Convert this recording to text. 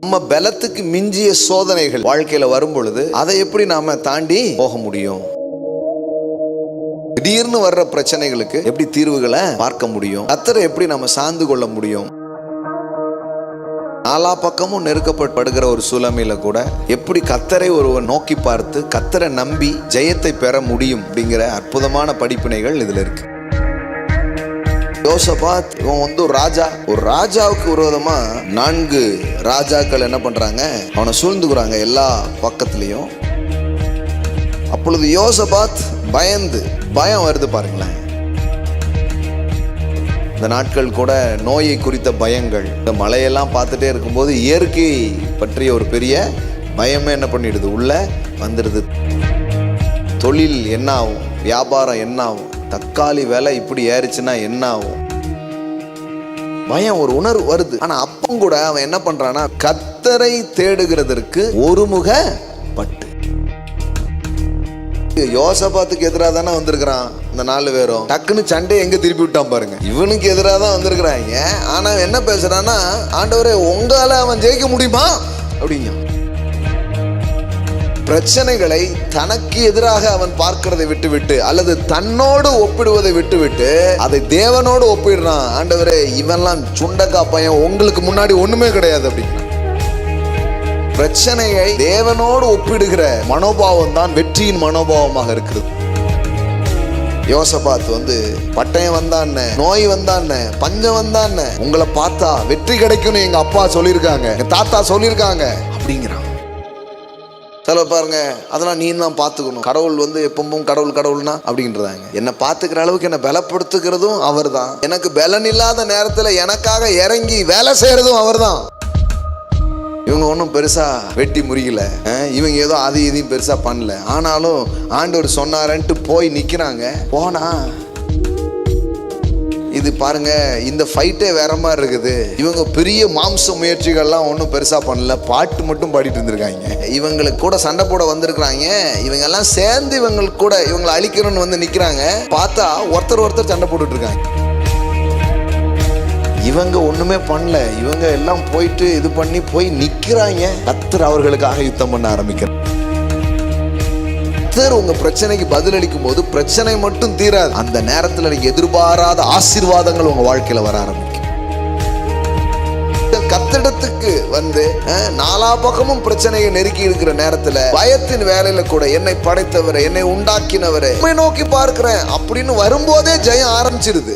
நம்ம பலத்துக்கு மிஞ்சிய சோதனைகள் வாழ்க்கையில வரும் பொழுது அதை எப்படி நாம தாண்டி போக முடியும்? திடீர்னு வர்ற பிரச்சனைகளுக்கு எப்படி தீர்வுகளை பார்க்க முடியும்? கத்தரை எப்படி நம்ம சார்ந்து கொள்ள முடியும்? நாலா பக்கமும் நெருக்கப்படுகிற ஒரு சூழமையில கூட எப்படி கத்தரை ஒருவர் நோக்கி பார்த்து கத்தரை நம்பி ஜெயத்தை பெற முடியும் அப்படிங்கிற அற்புதமான படிப்பினைகள் இதுல இருக்கு. யோசபாத் இவன் வந்து ஒரு ராஜா. ஒரு ராஜாவுக்கு விரோதமா நான்கு ராஜாக்கள் என்ன பண்றாங்க? அவனை சூழ்ந்துக்கிறாங்க எல்லா பக்கத்துலயும். அப்பொழுது யோசபாத் பயந்து பயம் வருது பாருங்களேன். இந்த நாட்கள் கூட நோயை குறித்த பயங்கள். இந்த மழையெல்லாம் பார்த்துட்டே இருக்கும்போது இயற்கை பற்றிய ஒரு பெரிய பயமே என்ன பண்ணிடுது? உள்ள வந்துடுது. தொழில் என்ன ஆகும் வியாபாரம் என்ன ஆகும் தக்காளி விலை இப்படி ஏறிச்சுன்னா என்ன ஆகும்? பயம் ஒரு உணர்வு வருது. ஆனா அப்பம் கூட அவன் என்ன பண்றான்னா கத்தரை தேடுகிறதற்கு ஒருமுக பட்டு யோசபாத்துக்கு எதிராக தானே வந்திருக்கிறான் இந்த நாலு பேரும். டக்குன்னு சண்டையை எங்க திருப்பி விட்டான் பாருங்க. இவனுக்கு எதிராக தான் வந்திருக்கிறாங்க. ஆனா அவன் என்ன பேசுறான்னா ஆண்டவரே உங்களால அவன் ஜெயிக்க முடியுமா? அப்படிங்க. பிரச்சனைகளை தனக்கு எதிராக அவன் பார்க்கிறதை விட்டுவிட்டு அல்லது தன்னோடு ஒப்பிடுவதை விட்டுவிட்டு அதை தேவனோடு ஒப்பிடுறான். ஆண்டவரே இவன்லாம் சுண்டக்கா பையன் உங்களுக்கு முன்னாடி ஒண்ணுமே கிடையாது அப்படின்னா பிரச்சனையை தேவனோடு ஒப்பிடுகிற மனோபாவம் தான் வெற்றியின் மனோபாவமாக இருக்கிறது. யோசபாத் வந்து பட்டயம் வந்தான்னு நோய் வந்தான்னு பஞ்சம் வந்தான்னு உங்களை பார்த்தா வெற்றி கிடைக்கும்னு எங்க அப்பா சொல்லியிருக்காங்க எங்க தாத்தா சொல்லியிருக்காங்க அப்படிங்கிறான். சில பாருங்க அதெல்லாம் நீ தான் பார்த்துக்கணும். கடவுள் வந்து எப்பவும் கடவுள் கடவுள்னா அப்படின்றதாங்க. என்னை பார்த்துக்கிற அளவுக்கு என்னை பலப்படுத்துக்கிறதும் அவர் தான் எனக்கு பலன் இல்லாத நேரத்தில் எனக்காக இறங்கி வேலை செய்கிறதும் அவர் தான் இவங்க ஒன்றும் பெருசாக வெட்டி முறியல. இவங்க ஏதோ அது இதையும் பெருசாக பண்ணல. ஆனாலும் ஆண்டவர் சொன்னாரன்ட்டு போய் நிற்கிறாங்க போனா இது பாருங்க இந்த ஃபைட்டே வேற மாதிரி இருக்குது. இவங்க பெரிய மாம்ச முயற்சிகள்லாம் ஒன்றும் பெருசா பண்ணல. பாட்டு மட்டும் பாடிட்டு இருந்திருக்காங்க. இவங்களுக்கு கூட சண்டை போட வந்திருக்கிறாங்க. இவங்க எல்லாம் சேர்ந்து இவங்களுக்கு கூட இவங்களை அழிக்கணும்னு வந்து நிக்கிறாங்க. பார்த்தா ஒருத்தர் ஒருத்தர் சண்டை போட்டுட்டு இருக்காங்க. இவங்க ஒண்ணுமே பண்ணல. இவங்க எல்லாம் போயிட்டு இது பண்ணி போய் நிக்கிறாங்க. கத்தர் அவர்களுக்காக யுத்தம் பண்ண ஆரம்பிக்கிறேன் கர்த்தர் உங்க பிரச்சனைக்கு பதிலளிக்கும் போது பிரச்சனை மட்டும் தீராது. அந்த நேரத்தில் நீங்க எதிர்பாராத ஆசீர்வாதங்கள் உங்க வாழ்க்கையில வர ஆரம்பிக்கும். கத்திடத்துக்கு வந்து நாலா பக்கமும் பிரச்சனையை நெருக்கி இருக்கிற நேரத்துல பயத்தின் வேலையில கூட என்னை படைத்தவரை என்னை உண்டாக்கினவரை உம்மை நோக்கி பார்க்கிறேன் அப்படின்னு வரும்போதே ஜெயம் ஆரம்பிச்சிருது.